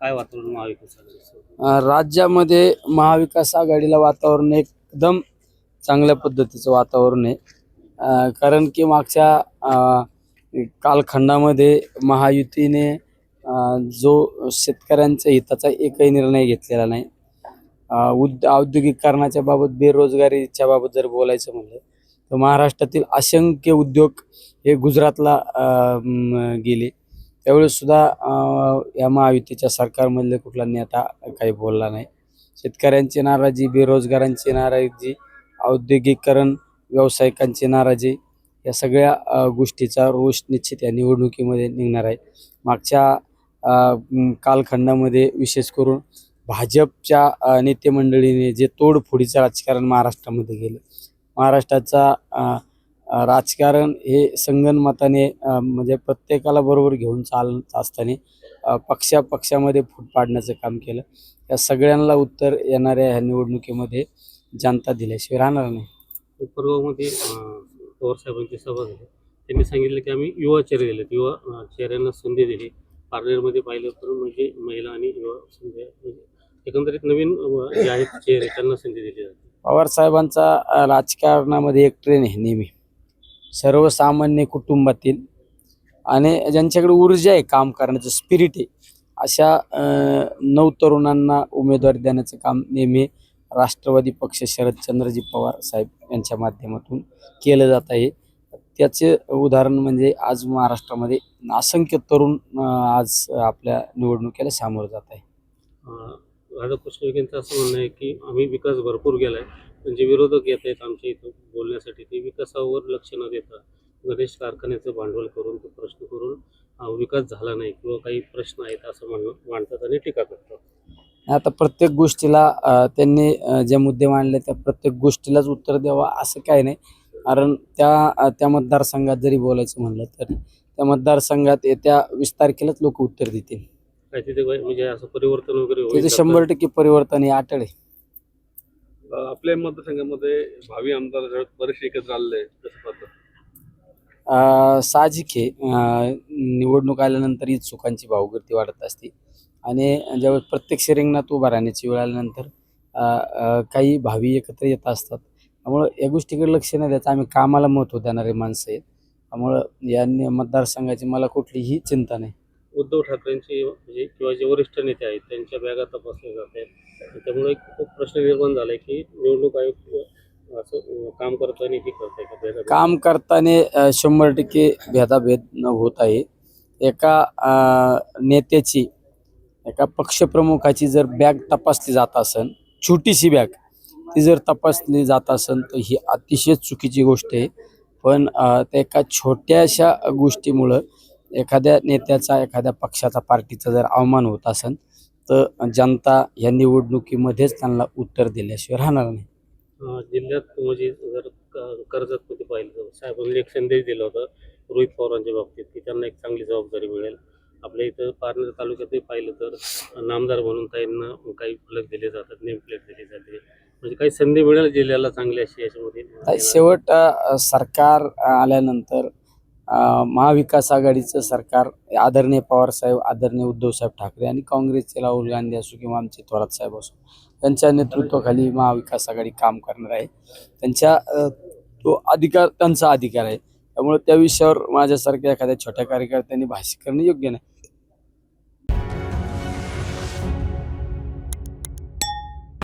काय वातावरण महाविकास आघाडीचं? राज्यामध्ये महाविकास आघाडीला वातावरण एकदम चांगल्या पद्धतीचं वातावरण आहे. कारण की मागच्या कालखंडामध्ये महायुतीने जो शेतकऱ्यांच्या हिताचा एकही निर्णय घेतलेला नाही उद औद्योगिकरणाच्या बाबत बेरोजगारीच्या बाबत जर बोलायचं म्हणलं तर महाराष्ट्रातील असंख्य उद्योग हे गुजरातला गेले. त्यावेळेस सुद्धा या महायुतीच्या सरकारमधले कुठला नेता काही बोलला नाही. शेतकऱ्यांची नाराजी बेरोजगारांची नाराजी औद्योगिकरण व्यावसायिकांची नाराजी या सगळ्या गोष्टीचा रोष निश्चित या निवडणुकीमध्ये निघणार आहे. मागच्या कालखंडामध्ये विशेष करून भाजपच्या नेतेमंडळीने जे तोडफोडीचं राजकारण महाराष्ट्रामध्ये केलं. महाराष्ट्राचा राजकारण हे संगनमताने अ, म्हणजे प्रत्येकाला बरोबर घेऊन चालत असताना पक्षा पक्षामध्ये फूट पाडण्याचं काम केलं. या सगळ्यांना उत्तर येणाऱ्या ह्या निवडणुकीमध्ये जनता दिल्याशिवाय राहणार नाही. परवामध्ये पवार साहेबांची सभा झाली. त्यांनी सांगितलं की आम्ही युवा चेहरे दिलेत. युवा चेहऱ्यांना संधी दिली. पार्लरमध्ये पाहिलं तर म्हणजे महिला आणि युवा संधी म्हणजे एकंदरीत नवीन जे आहेत चेहरे त्यांना संधी दिली जाते. पवार साहेबांचा अ, राजकारणामध्ये एक ट्रेन आहे नेहमी. सर्वसामान्य कुटुंबातील आणि ज्यांच्याकडे ऊर्जा आहे काम करण्याचं स्पिरिट आहे अशा नऊ तरुणांना उमेदवारी देण्याचं काम नेहमी राष्ट्रवादी पक्ष शरदचंद्रजी पवार साहेब यांच्या माध्यमातून केलं जात आहे. त्याचे उदाहरण म्हणजे आज महाराष्ट्रामध्ये असंख्य तरुण आज आपल्या निवडणुकीला सामोरं जात आहे. राधाकृष्ण असं म्हणणं आहे की आम्ही विकास भरपूर केला आहे जे विरोधक येत आहेत आमच्या इथं बोलण्यासाठी ते विकासावर लक्ष न देता गणेश कारखान्याचं भांडवल करून तो प्रश्न करून विकास झाला नाही किंवा काही प्रश्न आहेत असं म्हणणं मांडतात आणि टीका करतात. आता प्रत्येक गोष्टीला त्यांनी जे मुद्दे मांडले त्या प्रत्येक गोष्टीलाच उत्तर द्यावं असं काही नाही. कारण त्या त्या मतदारसंघात जरी बोलायचं म्हणलं तरी त्या मतदारसंघात येत्या वीस तारखेलाच लोक उत्तर देतील. काय तिथे काय म्हणजे असं परिवर्तन वगैरे? शंभर टक्के परिवर्तन हे अटळ आहे. आपल्या मतदारसंघामध्ये भावी आमदार बरेचसे एकत्र आलेले कसं साहजिक आहे. निवडणूक आल्यानंतर चुकांची भावगर्दी वाढत असते. आणि ज्यावेळेस प्रत्यक्ष रिंगणात उभा राहण्याची वेळ आल्यानंतर काही भावी एकत्र येत असतात. त्यामुळं या गोष्टीकडे लक्ष न द्यायचं. आम्ही कामाला महत्त्व देणारे माणसं आहेत. त्यामुळं या नि- मतदारसंघाची मला कुठलीही चिंता नाही. उद्धव ठाकरेंची म्हणजे किंवा जे वरिष्ठ नेते आहेत त्यांच्या बॅगा तपासल्या जात आहेत. त्यामुळे खूप प्रश्न निर्माण झालाय की निवडणूक आयोग असं काम करताना हे करताय का काम करताना शंभर टक्के भेदाभेद न होत आहे. एका नेत्याची एका पक्षप्रमुखाची जर बॅग तपासली जात असेल छोटीशी बॅग ती जर तपासली जात असेल तर ही अतिशय चुकीची गोष्ट आहे. पण त्या एका छोट्याशा गोष्टीमुळं एखाद्या नेत्याचा एखाद्या पक्षाचा पार्टीचा जर अवमान होत असेल तर जनता या निवडणुकीमध्येच त्यांना उत्तर दिल्याशिवाय राहणार नाही. जिल्ह्यात म्हणजे जर क- कर्जत मध्ये पाहिलं तर साहेबांनी एक संदेश दिला होता रोहित पवारांच्या बाबतीत की त्यांना एक चांगली जबाबदारी मिळेल. आपल्या इथं पारनेर तालुक्यातही पाहिलं तर नामदार म्हणून त्यांना काही फलक दिले जातात नेम प्लेट दिली जाते. म्हणजे काही संधी मिळेल जिल्ह्याला चांगली अशी याच्यामध्ये? शेवट सरकार आल्यानंतर महाविकास आघाडीचं सरकार आदरणीय पवारसाहेब आदरणीय उद्धवसाहेब ठाकरे आणि काँग्रेसचे राहुल गांधी असो किंवा आमचे थोरात साहेब असो त्यांच्या नेतृत्वाखाली महाविकास आघाडी काम करणार आहे. त्यांच्या तो अधिकार त्यांचा अधिकार आहे. त्यामुळे त्या विषयावर माझ्यासारख्या एखाद्या छोट्या कार्यकर्त्यांनी भाष्य करणं योग्य नाही.